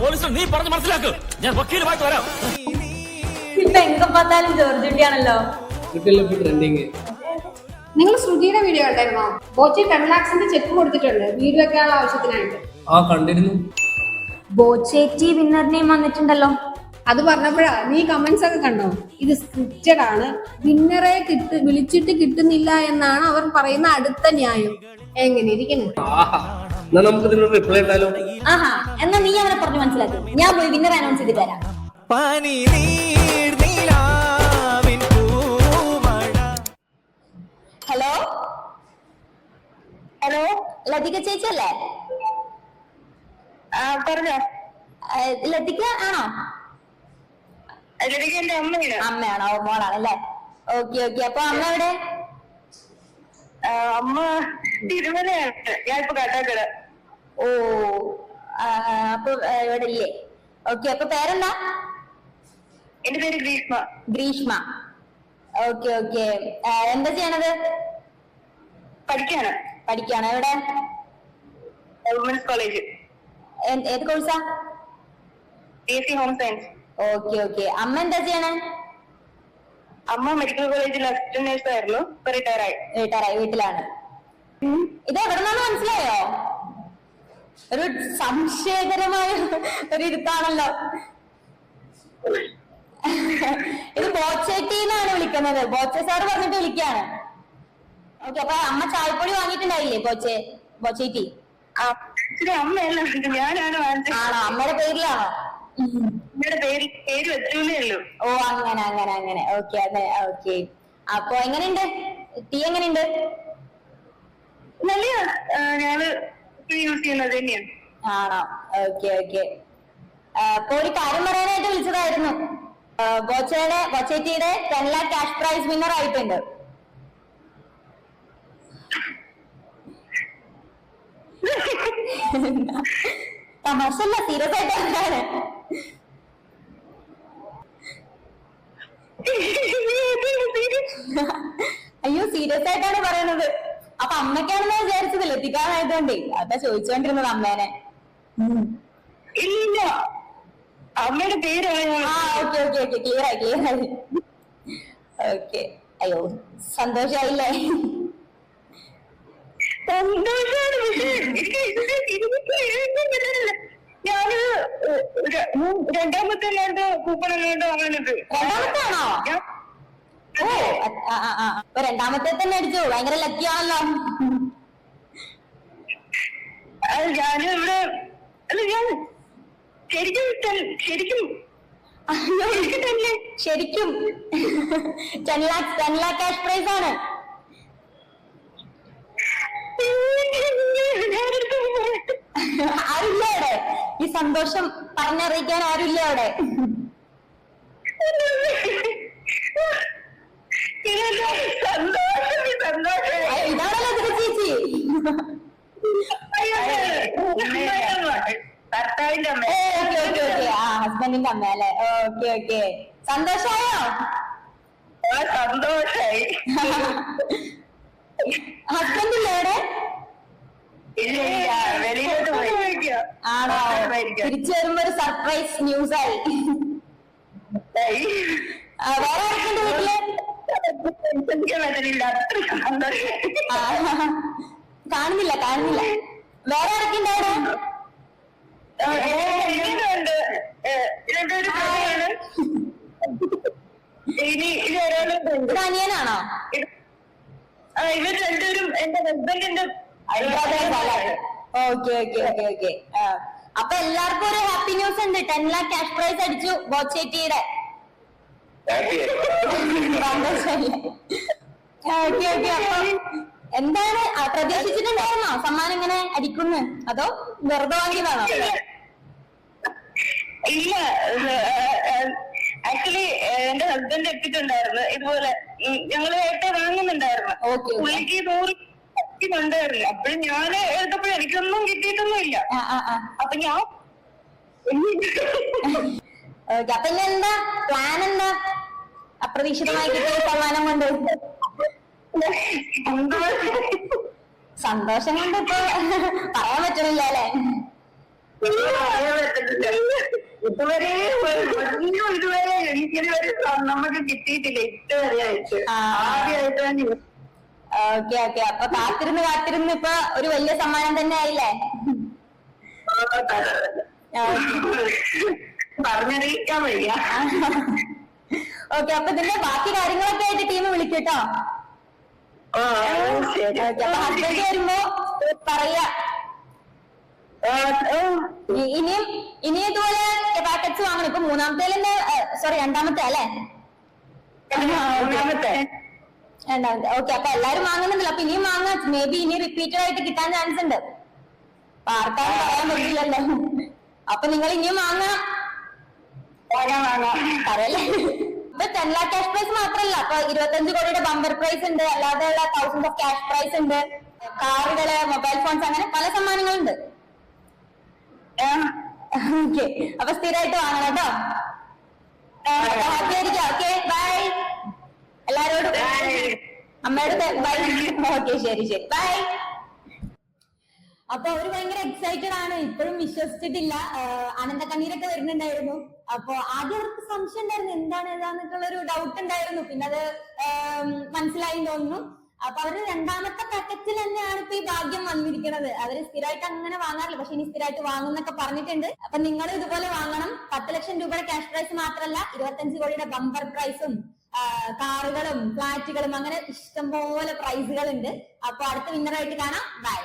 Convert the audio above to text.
പോലീസിന് നീ പറഞ്ഞു മനസ്സിലാക്ക്. ഞാൻ വക്കീലുമായിട്ട് വരാം. ഇപ്പൊ എങ്ക പാത്താലും ജോർജുട്ടിയാണല്ലോ നിങ്ങൾ ശ്രുതിയുടെ വീഡിയോ ഉണ്ടായിരുന്നോ ബോച്ചി ടെൻ ലാക്സിന്റെ ചെക്ക് കൊടുത്തിട്ടുണ്ട്. വീട് വെക്കാനുള്ള ആവശ്യത്തിനായിട്ട്. ആ കണ്ടിരുന്നു. ബോച്ചേറ്റി വിന്നറിനെയും വന്നിട്ടുണ്ടല്ലോ. അത് പറഞ്ഞപ്പോഴാ നീ കമന്റ്സ് ഒക്കെ കണ്ടോ? ഇത് സ്ക്രിപ്റ്റഡ് ആണ്. വിന്നറെ കിട്ട് വിളിച്ചിട്ട് കിട്ടുന്നില്ല എന്നാണ് അവർ പറയുന്ന അടുത്ത ന്യായം. എങ്ങനെ ഇരിക്കുന്നു? എന്നാ നമുക്ക് ഇതിനൊരു റിപ്ലൈ ഉണ്ടാലോ ആഹാ എന്നാ നീ അവനെ പറഞ്ഞു മനസ്സിലാക്കി. ഞാൻ പോയി വിന്നർ അനൗൺസ് ചെയ്ത് തരാം ഹലോ ഹലോ ലതിക ചേച്ചി അല്ലേ? പറഞ്ഞോ. ലതിക ആണോ? അല്ലെങ്കിൽ എന്റെ അമ്മയാണ്? അമ്മയാണോ? മോളാണ് അല്ലേ ഓക്കെ ഓക്കെ. അപ്പൊ അമ്മ എവിടെ? അമ്മ തിരുമലയാണ് ഞാൻ ഇപ്പൊ കാട്ടാക്കട ഓ അപ്പൊ ഇവിടെ ഇല്ലേ ഓക്കെ അപ്പൊ പേരെന്താ? എന്റെ പേര് ഗ്രീഷ്മ. ഗ്രീഷ്മ. ഓക്കെ ഓക്കെ എന്താ ചെയ്യണത്? പഠിക്കാണ്. പഠിക്കാണ്? എവിടെ? വുമൻസ് കോളേജ് ഏത് കോഴ്സാ? B S C home science okay okay അമ്മ എന്താ ചെയ്യണേ? അമ്മ മെഡിക്കൽ കോളേജിൽ അസിസ്റ്റന്റ് നേഴ്സ് ആയിരുന്നു. ഇപ്പൊ റിട്ടയർ ആയി. വീട്ടാറായി വീട്ടിലാണ്. ഇത് എവിടെ നിന്നാണ് മനസ്സിലായോ? ഒരു സംശയകരമായ ഒരു ഇരുത്താണല്ലോ. ഇത് ബോച്ചേട്ടി എന്നാണ് വിളിക്കുന്നത്. ബോച്ചെ സാറ് പറഞ്ഞിട്ട് വിളിക്കാണ് ഓക്കെ അപ്പൊ അമ്മ ചായപ്പൊടി വാങ്ങിയിട്ടുണ്ടായില്ലേ ബോച്ചെ? ബോച്ചേറ്റി ആണോ? അമ്മയുടെ പേരിലാണോ? ഓ അങ്ങനെ അങ്ങനെ അങ്ങനെ. ഓക്കെ അതെ ഓക്കെ. അപ്പൊ എങ്ങനെയുണ്ട്? ടീ എങ്ങനെയുണ്ട്? നല്ല ഞാൻ യൂസ് ചെയ്യുന്നത് തന്നെയാണ്. ആണോ ഓക്കെ ഓക്കെ അപ്പൊ ഒരു കാര്യം പറയാനായിട്ട് വിളിച്ചതായിരുന്നു. ബോച്ചയുടെ ബോച്ചേറ്റിയുടെ ten lakh cash prize winner ആയിട്ടുണ്ട്. തമാശല്ല സീരിയസ് ആയിട്ട് അയ്യോ സീരിയസ് ആയിട്ടാണ് പറയുന്നത്. അപ്പൊ അമ്മയ്ക്കാണെന്ന് വിചാരിച്ചത് ലത്തിക്കാനായതുകൊണ്ടേ അതാ ചോദിച്ചോണ്ടിരുന്നത് അമ്മേനെ. ഇല്ല. അമ്മയുടെ പേരാണ് ആ ഓക്കെ ഓക്കെ ഓക്കെ. ക്ലിയർ ആയി ക്ലിയർ ആയി. ഓക്കെ. അയ്യോ സന്തോഷായില്ലേ. ഞാൻ രണ്ടാമത്തെ കൂപ്പൺ അല്ലാണ്ട് ആ, ആ. അപ്പൊ രണ്ടാമത്തെ തന്നെ അടിച്ചു. ഭയങ്കര ലക്കിയാണല്ലോ ആണല്ലോ. ഞാൻ ഇവിടെ അല്ല ഞാൻ ശരിക്കും ശരിക്കും ശരിക്കും ten lakh ten lakh cash prize ആണ്. ആരുമില്ല അവിടെ. ഈ സന്തോഷം പറഞ്ഞറിയിക്കാൻ ആരുമില്ല അവിടെ ഇതെന്താ സന്തോഷം ഈ സന്തോഷം അയ്യോ, ഇതാണല്ലോ ഇതിന്റെ ചേച്ചി ഭർത്താവിന്റെ അമ്മ. ആ ഹസ്ബൻഡിന്റെ അമ്മ അല്ലെ? Okay okay. സന്തോഷായോ? സന്തോഷായി. ഹസ്ബൻഡ് ഇല്ലേ ആണോ. തിരിച്ചു വരുമ്പോ ഒരു സർപ്രൈസ് ന്യൂസ് ആയി. വേറെ ആർക്കുണ്ട് വീട്ടിൽ? കാണുന്നില്ല കാണുന്നില്ല. വേറെ ആർക്കുണ്ട് അവിടെ? ആ, ഏ, ഇതുണ്ട് ഏ, ഇതെന്റെ ഇനി ഇത് ഒരാളുണ്ട് ഇത് അനിയനാണോ ഇവർ രണ്ടുപേരും എന്റെ ഹസ്ബൻഡിന്റെ ഓക്കെ ഓക്കെ ഓക്കെ ഓക്കെ. അപ്പൊ എല്ലാവർക്കും ഒരു ഹാപ്പി ന്യൂസ് ഉണ്ട്. ടെൻ ലാക്ക് ക്യാഷ് പ്രൈസ് അടിച്ചു. ബോച്ചേറ്റിയുടെ എന്താണ് പ്രതീക്ഷിച്ചിട്ടുണ്ടായിരുന്നോ? സമ്മാനം ഇങ്ങനെ അടിക്കുന്നു? അതോ വെറുതെ വാങ്ങിയതാണോ? ഇല്ല ആക്ച്വലി എന്റെ ഹസ്ബൻഡ് എത്തിയിട്ടുണ്ടായിരുന്നു. ഇതുപോലെ ഞങ്ങൾ ഞങ്ങൾ നേരത്തെ വാങ്ങുന്നുണ്ടായിരുന്നു. പുള്ളിക്ക് നൂറ് ഉണ്ടായിരുന്നു അപ്പോഴും ഞാൻ എടുത്തപ്പോഴും എനിക്കൊന്നും കിട്ടിയിട്ടൊന്നും ഇല്ല ആ ആ ആ. അപ്പൊ ഞാൻ അപ്പൊ എന്താ? പ്ലാൻ എന്താ? അപ്രതീക്ഷിതമായി കിട്ടിയ സമ്മാനം കൊണ്ട് സന്തോഷം കൊണ്ട് ഇപ്പൊ പറയാൻ പറ്റണില്ല അല്ലെ പറ്റുന്നില്ല. ഇതുവരെ ഒന്നും ഇതുവരെ എനിക്കിതുവരെ നമുക്ക് കിട്ടിയിട്ടില്ല ഇതുവരെ ആയിട്ട് ആ. ആദ്യമായിട്ടാണ് ഇത്. ഓക്കെ ഓക്കെ അപ്പൊ കാത്തിരുന്ന് കാത്തിരുന്ന് ഇപ്പൊ ഒരു വലിയ സമ്മാനം തന്നെ ആയില്ലേ പറഞ്ഞറിയിക്കാൻ വയ്യ ഓക്കെ അപ്പൊ ഇതിന്റെ ബാക്കി കാര്യങ്ങളൊക്കെ ആയിട്ട് ടീം വിളിക്കട്ടോ അപ്പൊ ഹസ്ബൻഡ് വരുമ്പോ പറയാ. ഇനിയും ഇനി ഇതുപോലെ പാക്കറ്റ്സ് വാങ്ങണം. ഇപ്പൊ മൂന്നാമത്തെ സോറി രണ്ടാമത്തെ അല്ലേ? രണ്ടാമത്തെ ഓക്കെ അപ്പൊ എല്ലാരും വാങ്ങുന്നുണ്ടല്ലോ. അപ്പൊ ഇനിയും വാങ്ങാം. മേ ബി ഇനി റിപ്പീറ്റഡ് ആയിട്ട് കിട്ടാൻ ചാൻസ് ഉണ്ട്. ആർക്കാരും പറയാൻ പറ്റില്ലല്ലോ. അപ്പൊ നിങ്ങൾ ഇനിയും വാങ്ങാം. പറയല്ലേ? ഇപ്പൊ ടെൻ ലാക്ക് ക്യാഷ് പ്രൈസ് മാത്രല്ല. അപ്പൊ ഇരുപത്തഞ്ച് കോടിയുടെ ബമ്പർ പ്രൈസ് ഉണ്ട്. അല്ലാതെ ഉള്ള തൗസൻഡ് ഓഫ് ക്യാഷ് പ്രൈസ് ഉണ്ട്. കാറുകൾ മൊബൈൽ ഫോൺസ് അങ്ങനെ പല സമ്മാനങ്ങളുണ്ട്. ഓക്കെ അപ്പൊ സ്ഥിരമായിട്ട് വാങ്ങണം കേട്ടോ. ഹാപ്പി ആയിരിക്കാം. ഓക്കെ ബൈ എല്ലാരോടും. അമ്മയുടെ ബൈ ഓക്കെ ശരി ശരി. ബൈ അപ്പൊ അവർ ഭയങ്കര എക്സൈറ്റഡ് ആണ്. ഇപ്പോഴും വിശ്വസിച്ചിട്ടില്ല. അനന്ത കണ്ണീരൊക്കെ വരുന്നുണ്ടായിരുന്നു. അപ്പൊ ആദ്യം അവർക്ക് സംശയം ഉണ്ടായിരുന്നു. എന്താണ് ഏതാന്നൊക്കെയുള്ള ഒരു ഡൗട്ട് ഉണ്ടായിരുന്നു. പിന്നെ അത് മനസ്സിലായി തോന്നുന്നു. അപ്പൊ അവർ രണ്ടാമത്തെ പാക്കറ്റിൽ തന്നെയാണ് ഇപ്പൊ ഈ ഭാഗ്യം വന്നിരിക്കുന്നത്. അവർ സ്ഥിരമായിട്ട് അങ്ങനെ വാങ്ങാറില്ല. പക്ഷെ ഇനി സ്ഥിരമായിട്ട് വാങ്ങുന്നൊക്കെ പറഞ്ഞിട്ടുണ്ട്. അപ്പൊ നിങ്ങൾ ഇതുപോലെ വാങ്ങണം. പത്ത് ലക്ഷം രൂപയുടെ ക്യാഷ് പ്രൈസ് മാത്രമല്ല ഇരുപത്തഞ്ച് കോടിയുടെ ബമ്പർ പ്രൈസും കാറുകളും ഫ്ലാറ്റുകളും അങ്ങനെ ഇഷ്ടംപോലെ പ്രൈസുകൾ ഉണ്ട് അപ്പൊ അടുത്ത വിന്നറായിട്ട് കാണാം. ബൈ